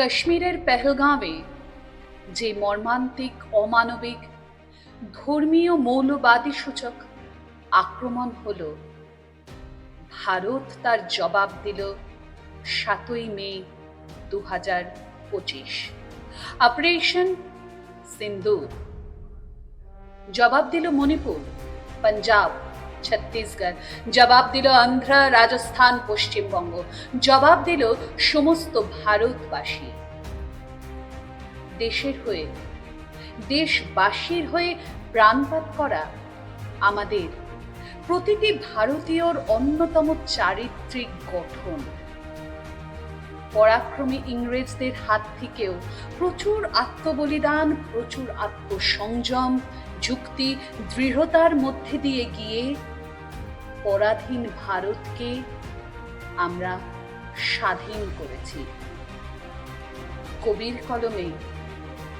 কাশ্মীরের পেহলগাঁওয়ে যে মর্মান্তিক, অমানবিক, ধর্মীয় মৌলবাদী সূচক আক্রমণ হল, ভারত তার জবাব দিল সাতই মে দু হাজার পঁচিশ। অপারেশন সিন্দুর। জবাব দিল মণিপুর, পাঞ্জাব। ছত্তিশগড়। জবাব দিল অন্ধ্র, রাজস্থান, পশ্চিমবঙ্গ। জবাব দিল সমস্ত ভারতবাসী। দেশের হয়ে, দেশবাসীর হয়ে প্রাণপাত করা আমাদের প্রতিটি ভারতীয়র অন্যতম চারিত্রিক গঠন। পরাক্রমী ইংরেজদের হাত থেকেও প্রচুর আত্মবলিদান, প্রচুর আত্মসংযম, যুক্তি, দৃঢ়তার মধ্যে দিয়ে গিয়ে পরাধীন ভারতকে আমরা স্বাধীন করেছি। কবির কলমে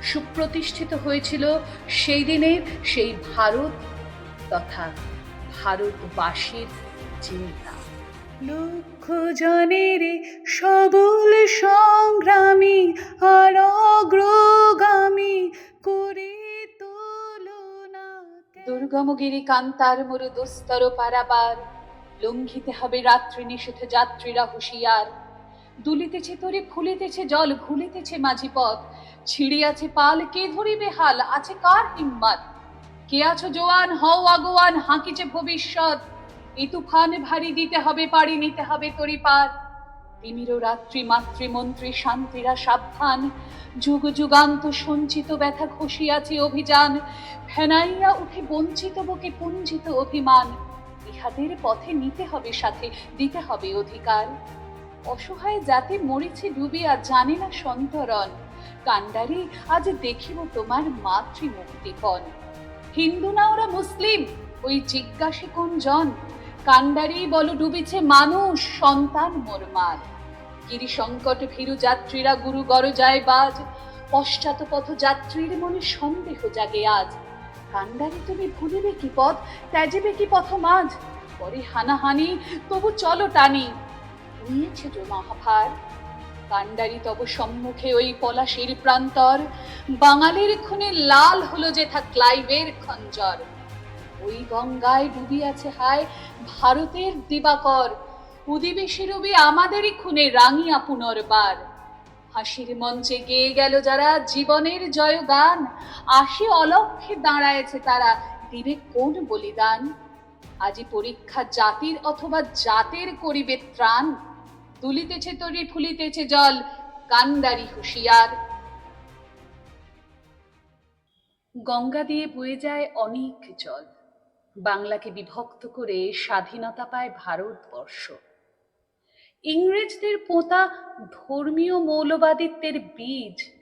সুপ্রতিষ্ঠিত হয়েছিল সেই দিনের সেই ভারত তথা ভারতবাসীর চিন্তা। লক্ষ জনের সবল দুর্গমগিরি কান্তার মরু দুস্তর পারাবার। লঙ্ঘিতে হবে রাত্রি নিষেধ যাত্রীরা হুঁশিয়ার। দুলিতেছে তরে ফুলিতেছে জল ভুলিতেছে মাঝি পথ। ছিড়িয়াছে পাল, কে ধরিবে হাল, আছে কার হিম্মত? কে আছো জোয়ান, হও আগোয়ান, হাঁকিছে ভবিষ্যৎ। এই তুফান ভারী দিতে হবে, পাড়ি নিতে হবে তরি পার। তিমিরও রাত্রি মাতৃমন্ত্রী শান্তিরা সাবধান। যুগ যুগান্ত সঞ্চিত ব্যথা ঘষিয়াছে অভিযান। ফেনাইয়া উঠে বঞ্চিত বুকে পুঞ্জিত অভিমান। ইহাদের পথে নিতে হবে সাথে, দিতে হবে অধিকার। অসহায় জাতি মরিছে ডুবিয়া জানে না সন্তরণ। কান্ডারি আজ দেখিব তোমার মাতৃ মুক্তিপণ হিন্দু না ওরা মুসলিম? ওই জিজ্ঞাসে কোন জন কান্ডারি বল ডুবেছে মানুষ, সন্তান মোরমার গিরি সংকট ভীরু যাত্রীরা গুরু গর যায় বাজ। পশ্চাৎ পথ যাত্রীর মনে সন্দেহ জাগে আজ। কান্ডারি তুমি ভুলিবে কি পথ, ত্যাজিবে কি পথ মাঝ? পরে হানাহানি, তবু চলো টানি। নিয়েছে তো মহাভার। কান্ডারি তব সম্মুখে ওই পলাশির প্রান্তর। বাঙালির খুনে লাল হলো যেথা ক্লাইভের খঞ্জর। ওই গঙ্গায় ডুবিয়াছে হায় ভারতের দিবাকর। উদিবেশে রবি আমাদেরই খুনে রাঙিয়া পুনর্বার হাসির মঞ্চে গেয়ে গেল যারা জীবনের জয়গান। আসে অলক্ষে দাঁড়ায়েছে তারা দিবে কোন বলিদান? আজি পরীক্ষা জাতির অথবা জাতের করিবে ত্রাণ। তুলিতেছে তরি ফুলিতেছে জল কান্দারি হুঁশিয়ার। গঙ্গা দিয়ে বয়ে যায় অনেক জল। বাংলাকে বিভক্ত করে স্বাধীনতা পায় ভারতবর্ষ। ইংরেজদের পোঁতা ধর্মীয় মৌলবাদিত্বের বীজ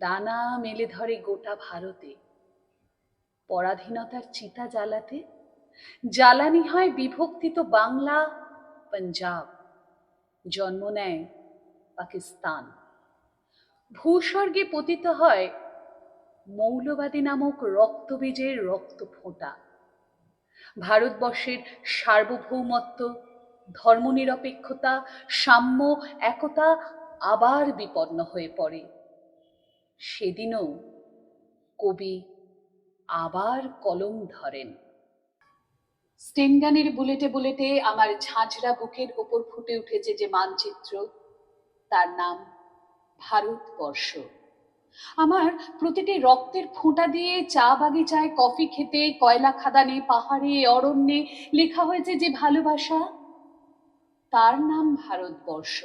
দানা মেলে ধরে গোটা ভারতে। পরাধীনতার চিতা জ্বালাতে জ্বালানি হয় বিভক্তিত বাংলা, পাঞ্জাব। জন্ম নেয় পাকিস্তান। ভূস্বর্গে পতিত হয় মৌলবাদী নামক রক্তবীজের রক্ত ফোঁটা ভারতবর্ষের সার্বভৌমত্ব, ধর্মনিরপেক্ষতা, সাম্য, একতা আবার বিপন্ন হয়ে পড়ে। সেদিনও কবি আবার কলম ধরেন। স্টেনগানের বুলেটে বুলেটে আমার ঝাঁঝরা বুকের ওপর ফুটে উঠেছে যে মানচিত্র, তার নাম ভারতবর্ষ। আমার প্রতিটি রক্তের ফোঁটা দিয়ে চা বাগিচায় কফি খেতে, কয়লা খাদানে, পাহাড়ে, অরণ্যে লেখা হয়েছে যে ভালোবাসা, তার নাম ভারতবর্ষ।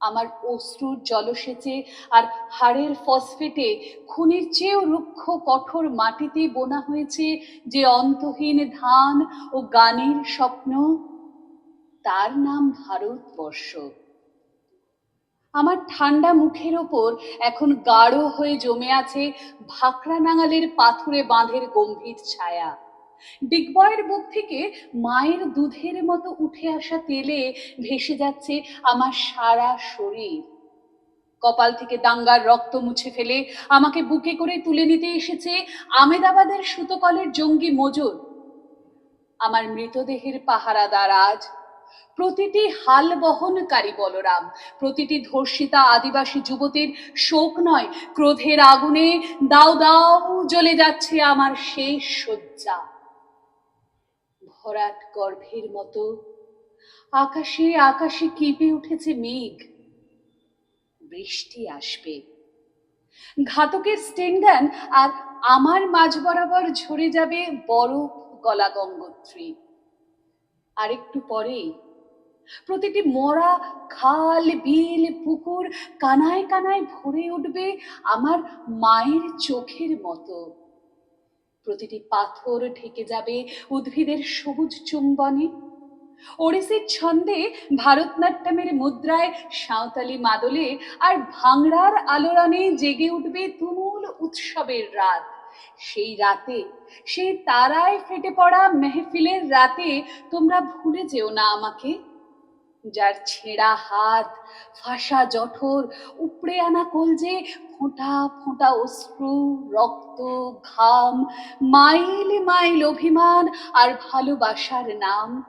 আমার অশ্রুর জলসেচে আর হাড়ের ফসফেটে খুনের চেয়েও রুক্ষ কঠোর মাটিতে বোনা হয়েছে যে অন্তহীন ধান ও গানের স্বপ্ন, তার নাম ভারতবর্ষ। আমার ঠান্ডা মুখের ওপর এখন গাঢ় হয়ে জমে আছে ভাকরা নাঙালের পাথুরে বাঁধের গম্ভীর ছায়া। ডিগবয়ের বুক থেকে মায়ের দুধের মতো উঠে আসা তেলে ভেসে যাচ্ছে আমার সারা শরীর। কপাল থেকে দাঙ্গার রক্ত মুছে ফেলে আমাকে বুকে করে তুলে নিতে এসেছে আমেদাবাদের সুতকলের জঙ্গি মজুর। আমার মৃতদেহের পাহারাদার আজ প্রতিটি হাল বহনকারী বলরাম, প্রতিটি ধর্ষিতা আদিবাসী যুবতীর শোক নয়, ক্রোধের আগুনে দাও দাও জ্বলে যাচ্ছে আমার শেষ শয্যা। ভরাট গর্ভের মতো আকাশে আকাশে কেঁপে উঠেছে মেঘ। বৃষ্টি আসবে। ঘাতকের স্টেন্ডান আর আমার মাঝ বরাবর ঝরে যাবে বরফ গলা গঙ্গোত্রী। আর একটু পরেই প্রতিটি মরা খাল, বিল, পুকুর কানায় কানায় ভরে উঠবে আমার মায়ের চোখের মতো। প্রতিটি পাথর ঢেকে যাবে উদ্ভিদের সবুজ চুম্বনে। ওড়িশির ছন্দে ভারতনাট্যমের মুদ্রায় সাঁওতালি মাদলে আর ভাংড়ার আলোড়নে জেগে উঠবে তুমুল উৎসবের রাত। সেই রাতে, সেই তারায় ফেটে পড়া মেহফিলের রাতে তোমরা ভুলে যেও না আমাকে। যার ছেঁড়া হাত, ফাঁসা জঠর, উপড়ে আনা কলজে ফোঁটা ফোঁটা অশ্রু, রক্ত, ঘাম, মাইল মাইল অভিমান আর ভালোবাসার নাম।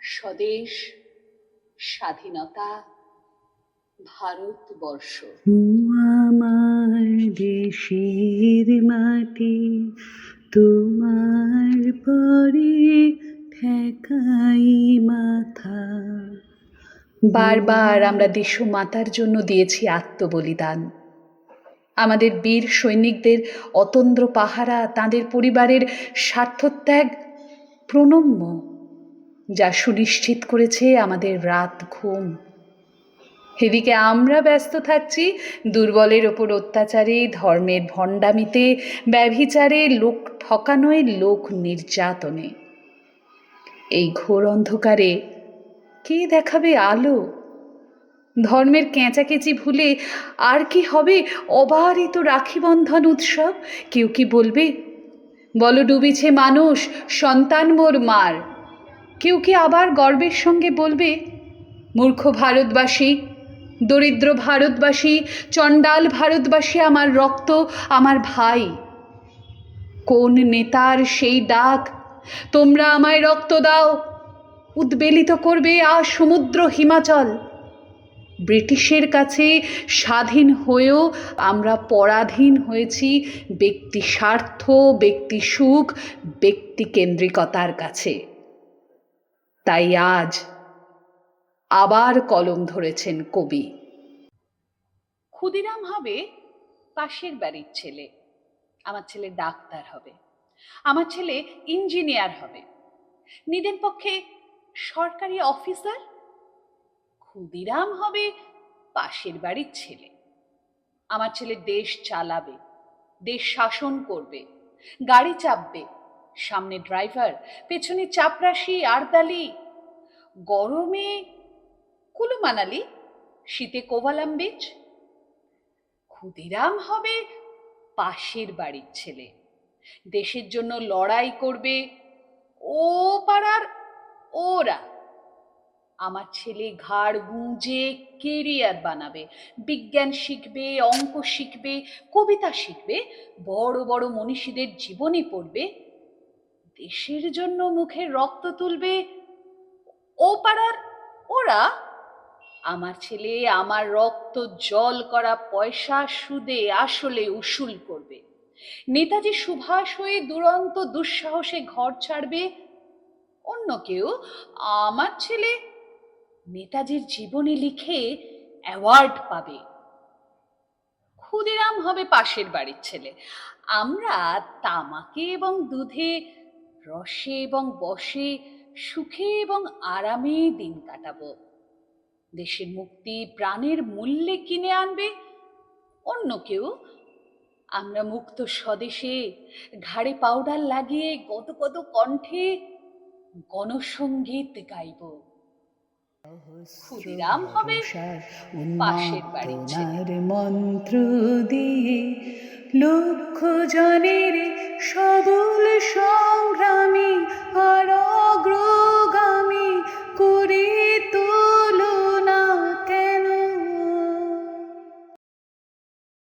স্বদেশ, স্বাধীনতা, ভারতবর্ষ। আমার দেশের মাটি, তোমার পরে ঠেকাই মাথা। বারবার আমরা দেশ মাতার জন্য দিয়েছি আত্মবলিদান। আমাদের বীর সৈনিকদের অতন্দ্র পাহারা, তাদের পরিবারের স্বার্থত্যাগ প্রণম্য, যা সুনিশ্চিত করেছে আমাদের রাত ঘুম। এদিকে আমরা ব্যস্ত থাকছি দুর্বলের ওপর অত্যাচারে, ধর্মের ভণ্ডামিতে, ব্যভিচারে, লোক ঠকানোয়, লোক নির্যাতনে। এই ঘোর অন্ধকারে কে দেখাবে আলো? ধর্মের কেঁচাকেচি ভুলে আর কি হবে অবারিত রাখি বন্ধন উৎসব? কেউ কি বলবে? বলো ডুবিছে মানুষ, সন্তান মোর মার। কেউ কি আবার গর্বের সঙ্গে বলবে, মূর্খ ভারতবাসী? দরিদ্র ভারতবাসী, চণ্ডাল ভারতবাসী, আমার রক্ত, আমার ভাই। কোন নেতার সেই ডাক? তোমরা আমায় রক্ত দাও। উদ্বেলিত করবে আর সমুদ্র হিমাচল। ব্রিটিশের কাছে স্বাধীন হয়েও আমরা পরাধীন হয়েছি ব্যক্তি স্বার্থ, ব্যক্তি সুখ, ব্যক্তি কেন্দ্রিকতার কাছে। তাই আজ আবার কলম ধরেছেন কবি। ক্ষুদিরাম হবে পাশের বাড়ির ছেলে। আমার ছেলে ডাক্তার হবে। আমার ছেলে ইঞ্জিনিয়ার হবে। নিদের পক্ষে সরকারি অফিসার? ক্ষুদিরাম হবে পাশের বাড়ির ছেলে। আমার ছেলে দেশ চালাবে, দেশ শাসন করবে, গাড়ি চাপবে, সামনে ড্রাইভার, পেছনে চাপরাশি, আরদালি। গরমে কুলু মানালি, শীতে কোভালাম বিচ। ক্ষুদিরাম হবে পাশের বাড়ির ছেলে। দেশের জন্য লড়াই করবে ও পাড়ার ওরা। আমার ছেলে ঘাড় গুঁজে কেরিয়ার বানাবে, বিজ্ঞান শিখবে, অঙ্ক শিখবে, কবিতা শিখবে, বড় বড় মনীষীদের জীবনী পড়বে। দেশের জন্য মুখে রক্ত তুলবে ও পাড়ার ওরা। আমার ছেলে আমার রক্ত জল করা পয়সা সুদে আসলে উসুল করবে। নেতাজি সুভাষ হয়ে দুরন্ত দুঃসাহসে ঘর ছাড়বে। অন্য কেউ? আমার ছেলে? নেতাজির জীবনী লিখে অ্যাওয়ার্ড পাবে। ক্ষুদিরাম হবে পাশের বাড়ির ছেলে। আমরা তামাকে এবং দুধে, রসে এবং বসে সুখে এবং আরামে দিন কাটাবো। দেশের মুক্তি প্রাণের মূল্যে কিনে আনবে, অন্য কেউ আমরা মুক্ত স্বদেশে ঘাড়ে পাউডার লাগিয়ে কত কত কণ্ঠে গণসঙ্গীত গাইব ক্ষুদিরাম হবে পাশের বাড়ির। মন্ত্র দিয়ে লক্ষ জনের সবল সংগ্রাম